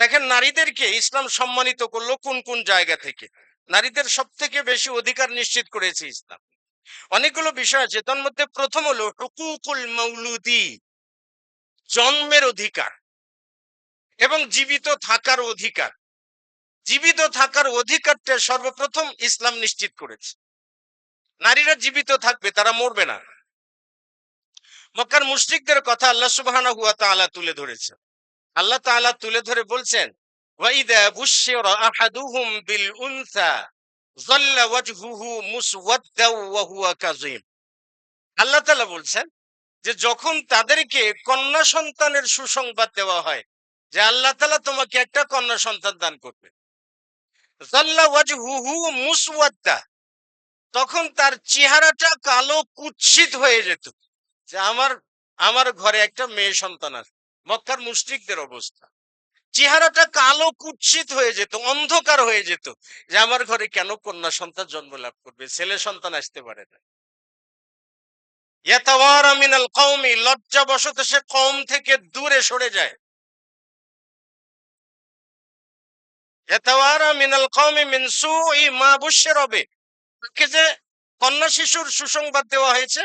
দেখেন, নারীদেরকে ইসলাম সম্মানিত করল কোন কোন জায়গা থেকে? নারীদের সব থেকে বেশি অধিকার নিশ্চিত করেছে ইসলাম। অনেকগুলো বিষয় আছে, তার মধ্যে প্রথম হলো হুকুকুল মৌলুদি জন্মের অধিকার এবং জীবিত থাকার অধিকার। জীবিত থাকার অধিকারটা সর্বপ্রথম ইসলাম নিশ্চিত করেছে। নারীরা জীবিত থাকবে, তারা মরবে না। মক্কার মুশরিকদের কথা আল্লাহ তাআলা তুলে ধরেছে আল্লাহ তাআলা তুলে ধরে বলছেন আল্লাহ তাআলা বলছেন যে, যখন তাদেরকে কন্যা সন্তানের সুসংবাদ দেওয়া হয়, যে আল্লাহ তাআলা তোমাকে একটা কন্যা সন্তান দান করবে। তখন তার চেহারাটা কালো কুৎসিত হয়ে যেত, যে আমার আমার ঘরে একটা মেয়ে সন্তান আছে। মক্কার মুশরিকদের অবস্থা। চেহারাটা কালো কুৎসিত হয়ে যেত, অন্ধকার হয়ে যেত যে আমার ঘরে কেন কন্যা সন্তান জন্ম লাভ করবে, ছেলে সন্তান আসতে পারে না। লজ্জাবশত সে কওম থেকে দূরে সরে যায়। কন্যা শিশুর সুসংবাদ দেওয়া হয়েছে,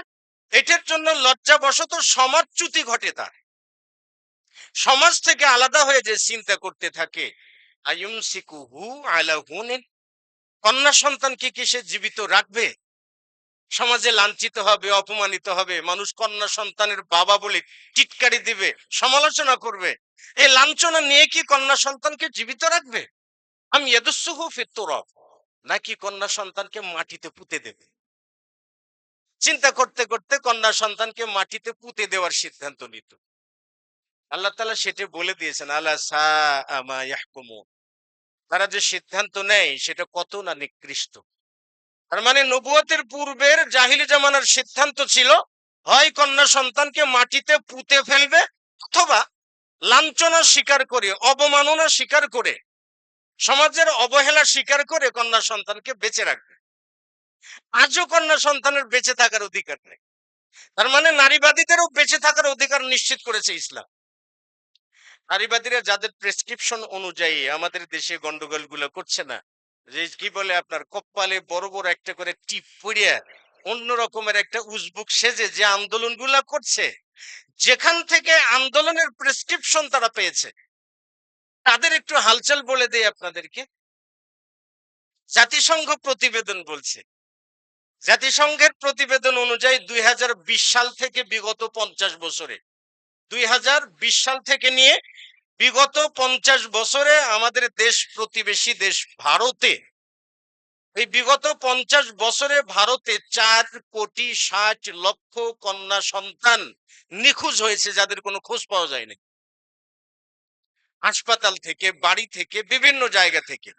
এটার জন্য লজ্জাবশত সমাজচ্যুতি ঘটে তার। সমাজ থেকে আলাদা হয়ে যে চিন্তা করতে থাকে। কন্যা সন্তানকে কি সে জীবিত রাখবে? সমাজে লাঞ্ছিত হবে, অপমানিত হবে, মানুষ কন্যা সন্তানের বাবা বলে টিটকারি দিবে, সমালোচনা করবে। এই লাঞ্ছনা নিয়ে কি কন্যা সন্তানকে জীবিত রাখবে? আমি ইয়াদুসুহু ফিত্তুরব নাকি কন্যা সন্তানকে মাটিতে পুঁতে দেবে? চিন্তা করতে করতে কন্যা সন্তানকে মাটিতে পুঁতে দেওয়ার সিদ্ধান্ত নিত। আল্লাহ তালা সেটা বলে দিয়েছেন আল্লাহ সা তারা যে সিদ্ধান্ত নেয়, সেটা কত না নিকৃষ্ট। তার মানে নবুয়তের পূর্বের জাহিলি জামানার সিদ্ধান্ত ছিল, হয় কন্যা সন্তানকে মাটিতে পুঁতে ফেলবে অথবা লাঞ্ছনা স্বীকার করে, অবমাননা স্বীকার করে, সমাজের অবহেলা স্বীকার করে কন্যা সন্তানকে বেঁচে রাখবে। আজও কন্যা সন্তানের বেঁচে থাকার অধিকার নেই। তার মানে নারীবাদীদেরও বেঁচে থাকার অধিকার নিশ্চিত করেছে ইসলাম। নারীবাদীরা যাদের প্রেসক্রিপশন অনুযায়ী আমাদের দেশে গন্ডগোলগুলো করছে না, যে কি বলে আপনার কপ্পালে বড় বড় একটা করে টিপ পড়িয়া অন্য রকমের একটা উজবুক সেজে যে আন্দোলনগুলো করছে, যেখান থেকে আন্দোলনের প্রেসক্রিপশন তারা পেয়েছে। তাদের একটু হালচাল বলে দেয় আপনাদেরকে। জাতিসংঘ প্রতিবেদন বলছে, জাতিসংঘের প্রতিবেদন অনুযায়ী দুই হাজার বিশ সাল থেকে বিগত পঞ্চাশ বছরে দুই হাজার বিশ সাল থেকে নিয়ে বিগত পঞ্চাশ বছরে আমাদের দেশ প্রতিবেশী দেশ ভারতে। এই বিগত পঞ্চাশ বছরে ভারতে চার কোটি ষাট লক্ষ কন্যা সন্তান নিখোঁজ হয়েছে, যাদের কোনো খোঁজ পাওয়া যায়নি। হাসপাতাল থেকে, বাড়ি থেকে, বিভিন্ন জায়গা থেকে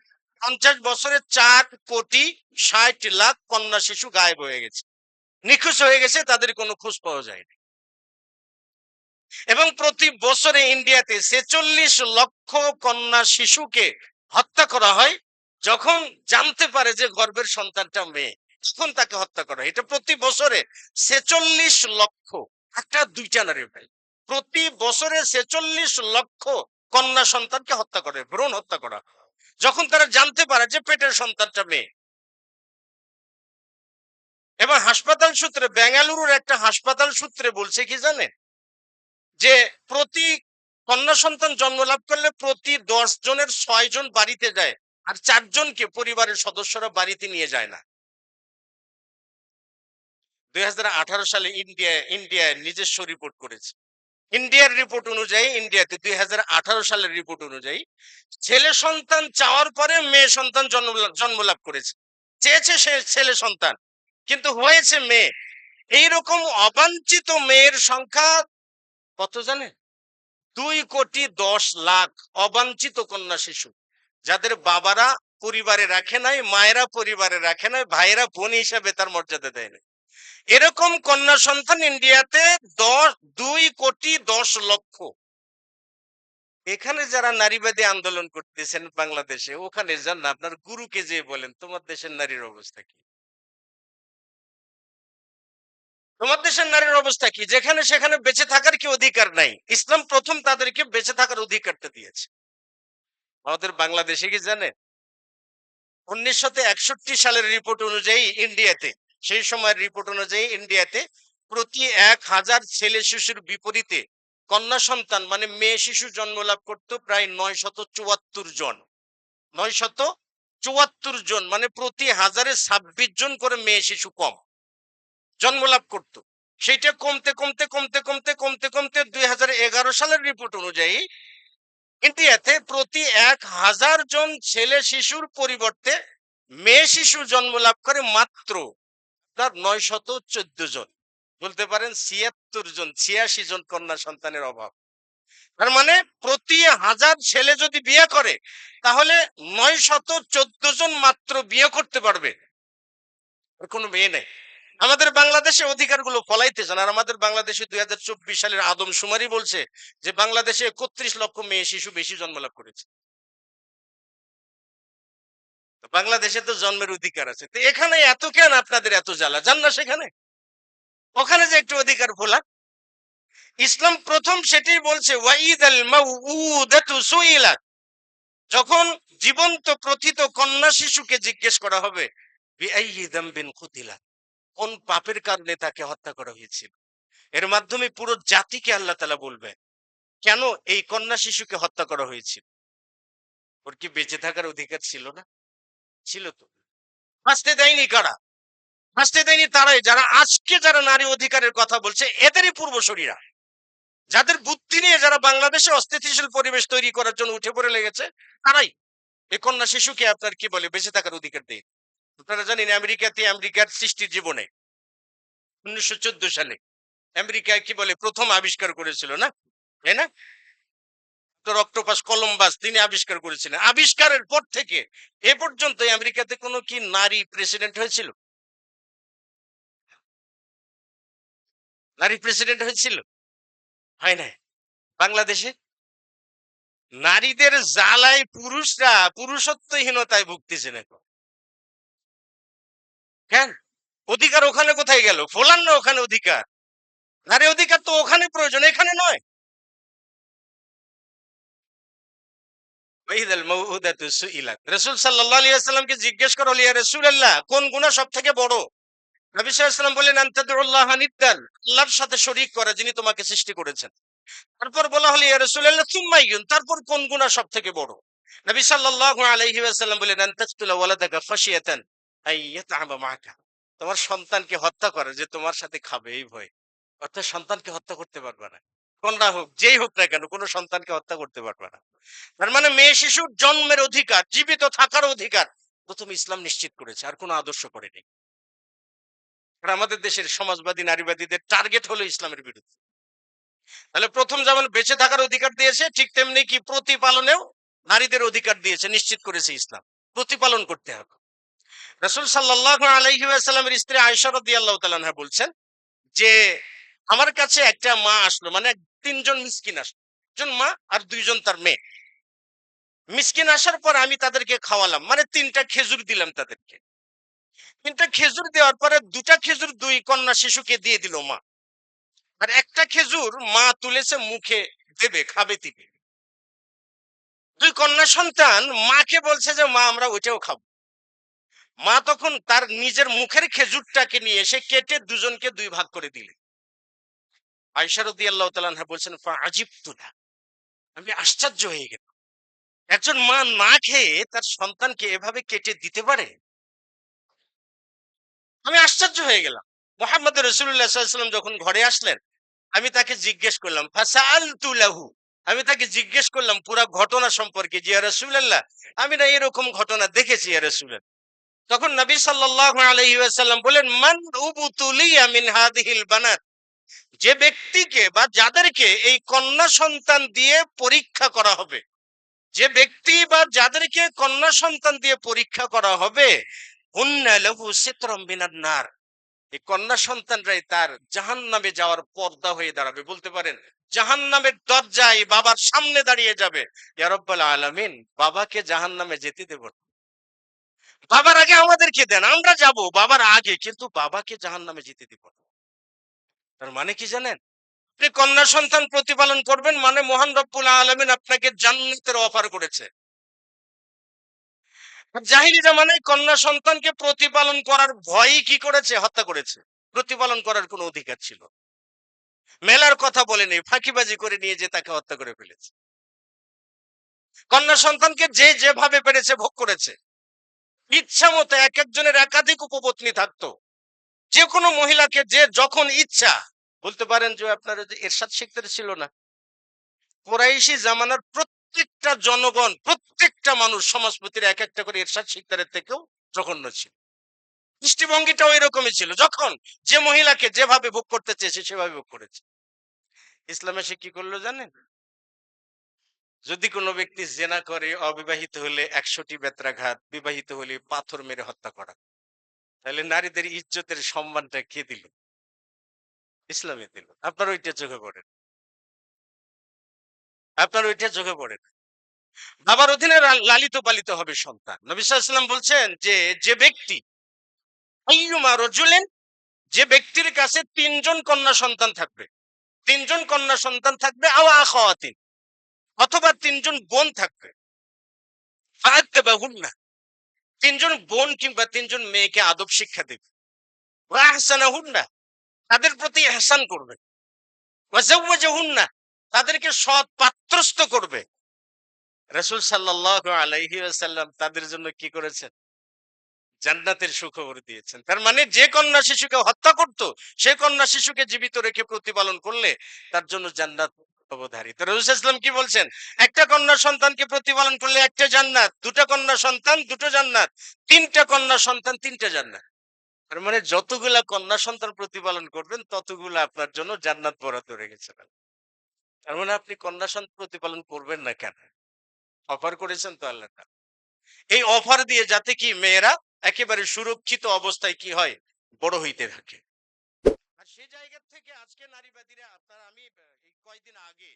পঞ্চাশ বছরে চার কোটি ষাট লাখ কন্যা শিশু গায়েব হয়ে গেছে। নিখোঁজ হয়ে গেছে, তাদের কোনো খোঁজ পাওয়া যায়নি। এবং প্রতি বছরে ইন্ডিয়াতে ছেচল্লিশ লক্ষ কন্যা শিশুকে হত্যা করা হয়। যখন জানতে পারে যে গর্ভের সন্তানটা মেয়ে, তখন তাকে হত্যা করা হয়। এটা প্রতি বছরে ছেচল্লিশ লক্ষ, একটা, দুইটা নারী ভাই। প্রতি বছরে ছেচল্লিশ লক্ষ কন্যা সন্তানকে হত্যা করে ভ্রূণ হত্যা করা। যখন তারা জানতে পারে যে পেটের সন্তানটা মেয়ে। এবং হাসপাতাল সূত্রে, বেঙ্গালুরুর একটা হাসপাতাল সূত্রে বলছে কি জানেন? যে প্রতি কন্যা সন্তান জন্ম লাভ করলে প্রতি দশ জনের ছয় জন বাড়িতে যায় আর চারজনকে পরিবারের সদস্যরা বাড়িতে নিয়ে যায় না। দুই সালে ইন্ডিয়া ইন্ডিয়া নিজস্ব রিপোর্ট করেছে। ইন্ডিয়ার রিপোর্ট অনুযায়ী, ইন্ডিয়াতে দুই হাজার আঠারো সালের রিপোর্ট অনুযায়ী ছেলে সন্তান চাওয়ার পরে মেয়ে সন্তান জন্ম লাভ করেছে। চেয়েছে সে ছেলে সন্তান, কিন্তু হয়েছে মেয়ে। এইরকম অবাঞ্ছিত মেয়ের সংখ্যা কত জানেন দুই কোটি দশ লাখ অবাঞ্ছিত কন্যা শিশু, যাদের বাবারা পরিবারে রাখে নাই, মায়েরা পরিবারে রাখে নাই, ভাইয়েরা বোন হিসাবে তার মর্যাদা দেয় না এরকম কন্যা সন্তান ইন্ডিয়াতে দশ, দুই কোটি দশ লক্ষ। এখানে যারা নারীবাদী আন্দোলন করতেছেন বাংলাদেশে, ওখানে যান না, আপনার গুরুকে যে বলেন, তোমার দেশের নারীর অবস্থা কি? তোমার দেশের নারীর অবস্থা কি? যেখানে সেখানে বেঁচে থাকার কি অধিকার নাই? ইসলাম প্রথম তাদেরকে বেঁচে থাকার অধিকারটা দিয়েছে। আমাদের বাংলাদেশে কি জানেন? উনিশশো সালের রিপোর্ট অনুযায়ী ইন্ডিয়াতে সেই সময়ের রিপোর্ট অনুযায়ী ইন্ডিয়াতে প্রতি এক হাজার ছেলে শিশুর বিপরীতে কন্যা সন্তান মানে মেয়ে শিশু জন্ম লাভ করত প্রায় নয় শত চুয়াত্তর জন। নয় শত চুয়াত্তর জন মানে প্রতি হাজারে ছাব্বিশ জন করে মেয়ে শিশু কম। জন্ম লাভ করত। সেইটা কমতে কমতে কমতে কমতে কমতে কমতে দুই সালের রিপোর্ট অনুযায়ী ইন্ডিয়াতে প্রতি এক হাজার জন ছেলে শিশুর পরিবর্তে মেয়ে শিশু জন্ম লাভ করে মাত্র তার নয় শত চোদ্দ জন। বলতে পারেন ছিয়াত্তর জন, ছিয়াশি জন কন্যা সন্তানের অভাব। তার মানে প্রতি হাজার ছেলে যদি বিয়ে করে, তাহলে নয় শত চোদ্দ জন মাত্র বিয়ে করতে পারবে। কোনো মেয়ে নেই। আমাদের বাংলাদেশে অধিকারগুলো ফলাইতে চান আর আমাদের বাংলাদেশে দুই হাজার চব্বিশ সালের আদমশুমারি বলছে যে বাংলাদেশে একত্রিশ লক্ষ মেয়ে শিশু বেশি জন্ম লাভ করেছে বাংলাদেশে তো জন্মের অধিকার আছে। তো এখানে এত কেন আপনাদের এত জ্বালা? যান না সেখানে। ওখানে যে একটু অধিকার ভোলা। ইসলাম প্রথম সেটি বলছে যখন জীবন্ত প্রথিত কন্যা শিশুকে জিজ্ঞেস করা হবে যামবিন কুতিলাত? কোন পাপের কারণে তাকে হত্যা করা হয়েছিল? এর মাধ্যমে পুরো জাতিকে আল্লাহ তালা বলবে কেন এই কন্যা শিশুকে হত্যা করা হয়েছিল? ওর কি বেঁচে থাকার অধিকার ছিল না? ছিল তো। ফাঁসতে দেয়নি কারা? ফাঁসতে দেয়নি তারাই, যারা আজকে যারা নারী অধিকারের কথা বলছে, এদেরই পূর্বশরীরা। যাদের বুদ্ধি নিয়ে যারা বাংলাদেশে অস্থিতিশীল পরিবেশ তৈরি করার জন্য উঠে পড়ে লেগেছে, তারাই। এ কন্যা শিশুকে আপনার কি বলে, বেঁচে থাকার অধিকার দেয় আপনারা জানেন আমেরিকাতে আমেরিকার সৃষ্টির জীবনে উনিশশো চোদ্দ সালে আমেরিকা কি বলে প্রথম আবিষ্কার করেছিল না? তাই না? ডক্টর অক্টোপাস কলম্বাস তিনি আবিষ্কার করেছিলেন। আবিষ্কারের পর থেকে এ পর্যন্ত আমেরিকাতে কোনো কি নারী প্রেসিডেন্ট হয়েছিল? নারী প্রেসিডেন্ট হয়েছিল? হয় না বাংলাদেশে? নারীদের জ্বালায় পুরুষরা পুরুষত্বহীনতায় ভুগতেছেন এখন। কেন? অধিকার ওখানে কোথায় গেল? ফোলান না ওখানে অধিকার। নারী অধিকার তো ওখানে প্রয়োজন, এখানে নয়। সাল্লাহ জিজ্ঞেস করো লিয়া রসুল আল্লাহ কোন গুণা সব থেকে বড় বললেন সাথে করা যিনি তোমাকে সৃষ্টি করেছেন। তারপর বলা হলো, ইয়া সুম্মাইয়ুন, তারপর কোন গুনাহ সবথেকে বড়? নবী তাকতুলা ওয়ালাদাকা খাশিয়াতান আই তোমার সন্তানকে হত্যা করে যে তোমার সাথে খাবে এই ভয়। অর্থাৎ সন্তানকে হত্যা করতে পারবে না। কন্যা হোক, যেই হোক না কেন, কোনো সন্তানকে হত্যা করতে পারবে না। তার মানে মেয়ে শিশুর জন্মের অধিকার, জীবিত থাকার অধিকার, প্রথম ইসলাম নিশ্চিত করেছে, আর কোনো আদর্শ করেনি আমাদের দেশের সমাজবাদী, নারীবাদীদের টার্গেট হলো ইসলামের বিরুদ্ধে। তাহলে প্রথম যেমন বেঁচে থাকার অধিকার দিয়েছে, ঠিক তেমনি কি প্রতিপালনেও নারীদের অধিকার দিয়েছে, নিশ্চিত করেছে ইসলাম। প্রতিপালন করতে হবে। রসুল সাল্লাহ আলহিমের স্ত্রী আয়সরদি আল্লাহ তালাহা বলছেন যে, আমার কাছে একটা মা আসলো মানে তিনজন মিসকিন আসলো একজন মা আর দুইজন তার মেয়ে। মিসকিন আসার পর আমি তাদেরকে খাওয়ালাম মানে তিনটা খেজুর দিলাম তাদেরকে। তিনটা খেজুর দেওয়ার পরে দুটা খেজুর দুই কন্যা শিশুকে দিয়ে দিল মা। আর একটা খেজুর মা তুলেছে মুখে দেবে, খাবে দিবে দুই কন্যা সন্তান মাকে বলছে যে, মা, আমরা ওইটাও খাব। মা তখন তার নিজের মুখের খেজুরটাকে নিয়ে এসে কেটে দুজনকে দুই ভাগ করে দিলে। আল্লাহ বলছেন আমি আশ্চর্য হয়ে গেল একজন মা না খেয়ে তার সন্তানকে এভাবে কেটে দিতে পারে? আমি আশ্চর্য হয়ে গেলাম। মোহাম্মদ রসুল্লাহাম যখন ঘরে আসলেন, আমি তাকে জিজ্ঞেস করলাম তুলাহু আমি তাকে জিজ্ঞেস করলাম, পুরো ঘটনা সম্পর্কে? জিয়া রসুল্লাহ আমি না এরকম ঘটনা দেখেছি, ইয়া রসুল্লাহ তখন নবী সাল্লাহ আলহিসাল্লাম বলেন মান উবুতুলিয়া মিন হাদিহিল বানাত। যে ব্যক্তিকে বা যাদেরকে এই কন্যা সন্তান দিয়ে পরীক্ষা করা হবে, যে ব্যক্তি বা যাদেরকে কন্যা সন্তান দিয়ে পরীক্ষা করা হবে নার। এই কন্যা সন্তানরাই তার জাহান নামে যাওয়ার পর্দা হয়ে দাঁড়াবে। বলতে পারেন জাহান নামের দরজায় বাবার সামনে দাঁড়িয়ে যাবে। ইয়ারব্বাল আলমিন, বাবাকে জাহান নামে যেতে দেব বাবার আগে আমাদেরকে দেন, আমরা যাব। বাবার আগে, কিন্তু বাবাকে জাহান নামে যেতে দেব তার মানে কি জানেন? আপনি কন্যা সন্তান প্রতিপালন করবেন মানে মহান রব্বুল আলমিন আপনাকে জান্নাতের অফার করেছে। জাহিলি জামানায় কন্যা সন্তানকে প্রতিপালন করার ভয়ই কি করেছে? হত্যা করেছে। প্রতিপালন করার কোনো অধিকার ছিল। মেলার কথা বলেনি ফাঁকিবাজি করে নিয়ে যে তাকে হত্যা করে ফেলেছে। কন্যা সন্তানকে যে যেভাবে পেরেছে ভোগ করেছে। ইচ্ছা মতো এক একজনের একাধিক উপপত্নী থাকতো। যে কোনো মহিলাকে যে যখন ইচ্ছা, বলতে পারেন যে আপনার এরশাদ শিখতে ছিল না, কোরাইশি জামানার প্রত্যেকটা জনগণ, প্রত্যেকটা মানুষ সমাজপতির এক একটা করে এরশাদ শিকদারের থেকেও জঘন্য ছিল। দৃষ্টিভঙ্গিটাও এরকমই ছিল। যখন যে মহিলাকে যেভাবে ভোগ করতে চেয়েছে, সেভাবে ভোগ করেছে। ইসলামে সে কি করল জানেন? যদি কোনো ব্যক্তি জেনা করে অবিবাহিত হলে একশোটি বেত্রাঘাত, বিবাহিত হলে পাথর মেরে হত্যা করা। তাহলে নারীদের ইজ্জতের সম্মানটা কে দিল? ইসলামে দিল। আপনার ওইটা চোখে পড়ে। আপনার ওইটা চোখে পড়ে না। বাবার অধীনে লালিত পালিত হবে সন্তান। নবী সাল্লাম বলছেন যে যে ব্যক্তি যে ব্যক্তির কাছে তিনজন কন্যা সন্তান থাকবে, তিনজন কন্যা সন্তান থাকবে আও আখাওয়াতিন। অথবা তিনজন বোন থাকবে। ফাআত্তাবাহুন্না তিনজন বোন কিংবা তিনজন মেয়েকে আদব শিক্ষা দেবে। আহসানাহুন্না তাদের প্রতি এহসান করবে। জাওয়াজাহুন্না তাদেরকে সৎ পাত্রস্থ করবে। রাসূল সাল্লাল্লাহু আলাইহি ওয়াসাল্লাম তাদের জন্য কি করেছেন? জান্নাতের সুখবর দিয়েছেন। তার মানে যে কন্যা শিশুকে হত্যা করত, সে কন্যা শিশুকে জীবিত রেখে প্রতিপালন করলে তার জন্য জান্নাত অবধারিত রসুলাম কি বলছেন? একটা কন্যা সন্তানকে প্রতিপালন করলে একটা জান্নাত, দুটা কন্যা সন্তান, দুটো জান্নাত, তিনটা কন্যা সন্তান, তিনটা জান্নাত। তার মানে যতগুলা কন্যা সন্তান প্রতিপালন করবেন, ততগুলা আপনার জন্য জান্নাত বরাদ্দ রেখেছেন তার মানে আপনি কন্যা সন্তান প্রতিপালন করবেন না কেন? অফার করেছেন তো আল্লাহ। এই অফার দিয়ে যাতে কি মেয়েরা একেবারে সুরক্ষিত অবস্থায় কি হয়? বড় হইতে থাকে। আর সেই জায়গা থেকে আজকে নারীবাদীরা, আপনার আমি কয়দিন আগে